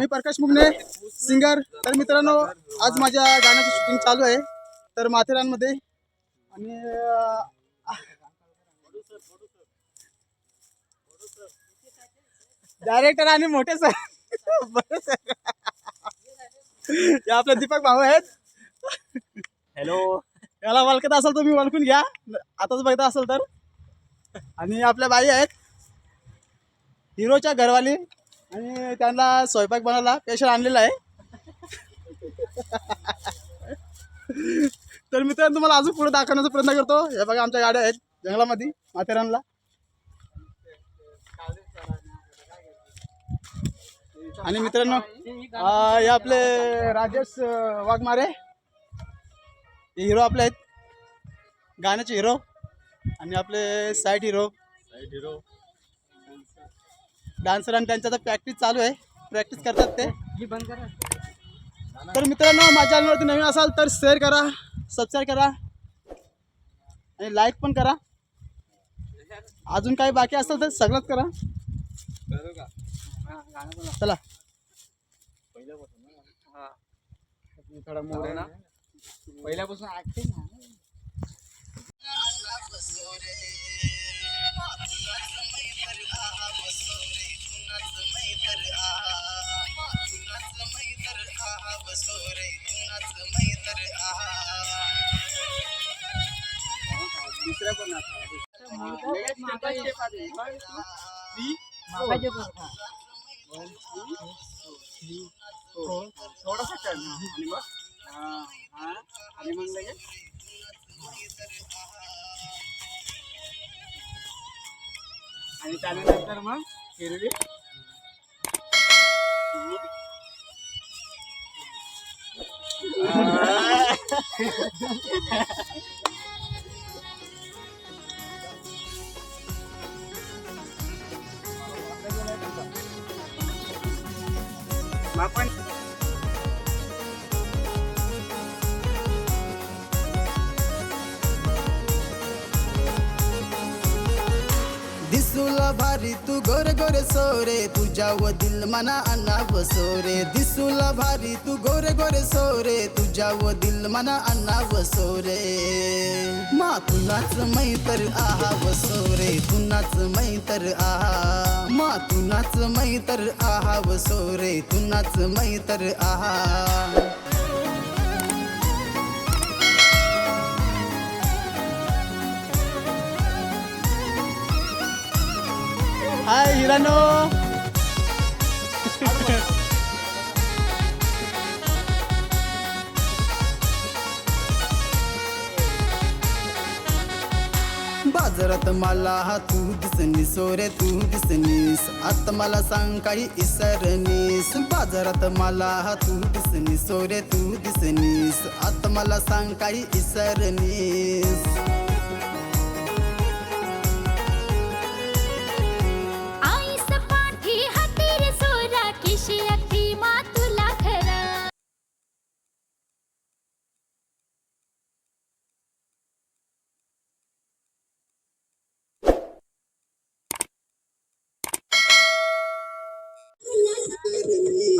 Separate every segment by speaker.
Speaker 1: मी प्रकाश मुगने singer तर मित्रांनो आज माझ्या गाण्याची शूटिंग चालू आहे. तर माथेरानमध्ये. आणि डायरेक्टर आणि मोठे सर बरं सर हे आपले दीपक भाऊ आहेत.
Speaker 2: हॅलो
Speaker 1: याला ओळखत असाल तुम्ही ओळखून घ्या. आताच बघता असाल तर. आणि आपल्या बाई आहेत. हिरोच्या घरवाली. आणि त्यांना स्वयंपाक बनवला. पेशल आणलेला आहे. तर मित्रांनो तुम्हाला अजून पुढे दाखवण्याचा प्रयत्न करतो. हे बघा आमच्या गाड्या आहेत जंगलामध्ये माथेरानला. आणि मित्रांनो हे आपले राजेश वाघमारे. हे हिरो आपले आहेत. गाण्याचे हिरो आणि आपले साईड हिरो डान्सर आणि त्यांच्या आता प्रॅक्टिस चालू आहे. प्रॅक्टिस करतात ते. तर मित्रांनो माझ्या चॅनलवरती नवीन असाल तर शेअर करा सबस्क्राईब करा आणि लाईक पण करा. अजून काही बाकी असेल तर सगळंच करा. चला. थोडा मोड आहे. ना
Speaker 2: पहिल्यापासून ऍक्टिंग थोडासा टर्न आणि मग हा. आणि मग लगेच आणि त्यानंतर मग हिरवी मग आपण
Speaker 1: दिसूला भारी तू गोर गोर सोरे. तुझ्या व दिल मना अन्ना सोरे. दिसूला भारी तू गोर गोर सोरे. तुझ्या व दिल मना अन्ना सोरे. मा तुनाच मैतर आहा वसोरे तुनाच मैतर आहा. मा तुनाच मैतर आहा वसोरे तुनाच मैतर आहा. हिरानो बाजारात मला हा तू दिसनी सोरे तू दिसनीस. आता मला सांग काही इसरनीस बाजारात मला हा तू दिसनी सोरे तू दिसनीस. आता मला सांग काही इसरनीस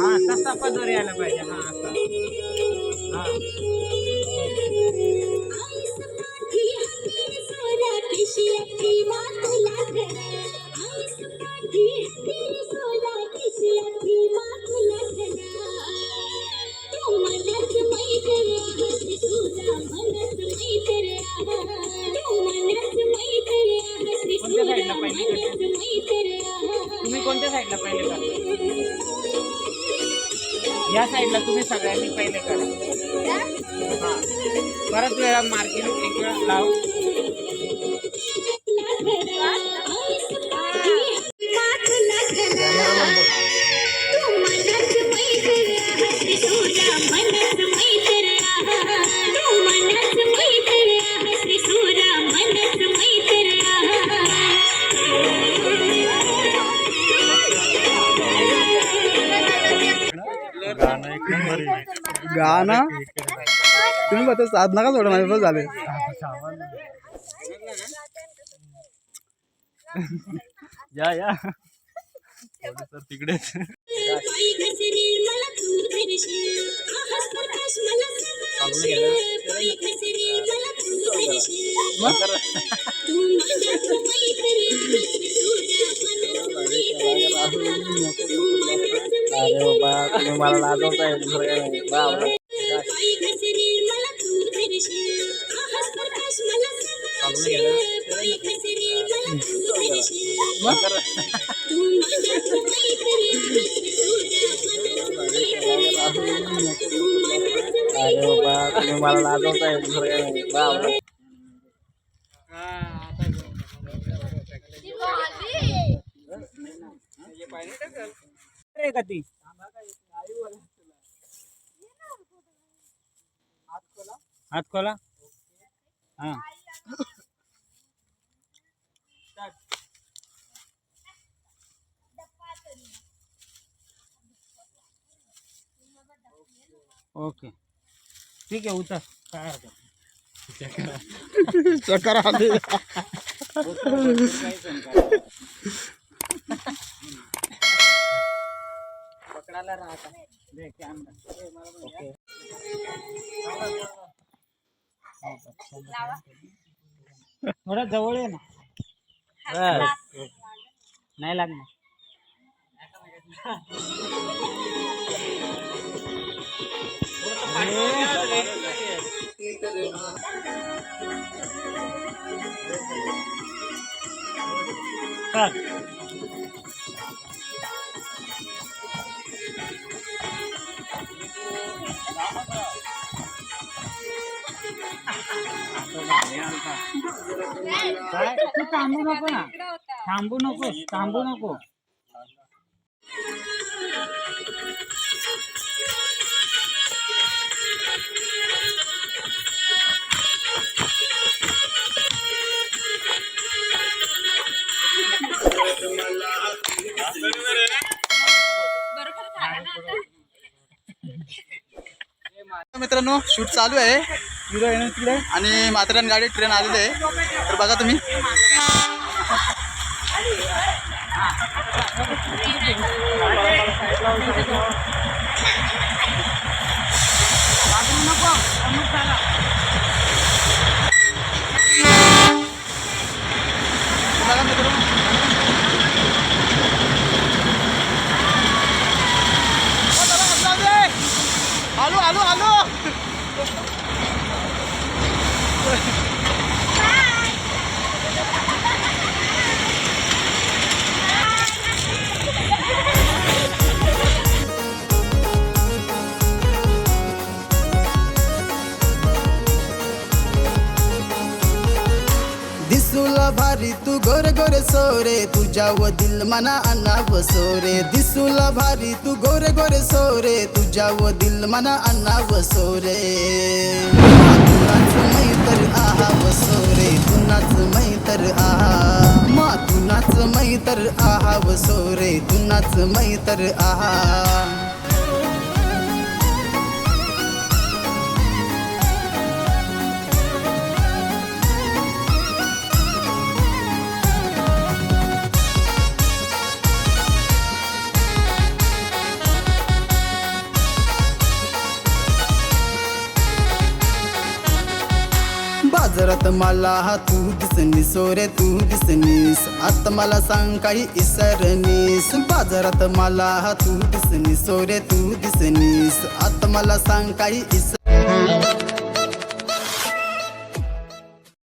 Speaker 2: हा तसा पदर यायला पाहिजे हा असा. हा. साईडला तुम्ही सगळ्यांनी पहिले करा. हा. परत वेळा मार्किंग एक वेळा लाव
Speaker 1: बस साथ नका सोडा माझे बस झाले
Speaker 2: या. या
Speaker 3: सर
Speaker 4: अरे बाबा मला लाजवताय. अरे बाबा तुम्ही मला लाजवताय दुसरं काही नाही बाबा का ती हात खोला. हा. ओके. ठीक आहे उतर. काय हरकत पकडायला राहता. दे कॅमेरा ओके. थोडा जवळ आहे ना. नाही लागणार. थांबू नको ना थांबू नको थांबू नको
Speaker 1: मित्रांनो शूट चालू आहे. हिरो येणं तिकडे आणि माथेरान गाडी ट्रेन आलेली आहे. तर बघा तुम्ही. भारी तू गोर गोरे सोरे तुझ्या व दिल मना अन्ना सोरे. दिसूला भारी तू गोर गोर सोरे तुझ्या व दिल मना अन्ना सोरे. तुनाच मै तर आहा व सोरे तुनाच मै तर आहा. मा तुनाच मै तर आहा व सोरे तुनाच मै तर आहा. बाजारात मला हा तू दिसनी सोरे तू दिसनीस. आता मला सांग काही इसरनीस बाजारात मला हा तू दिसनी सोरे तू दिसनीस. आता मला सांग काही इस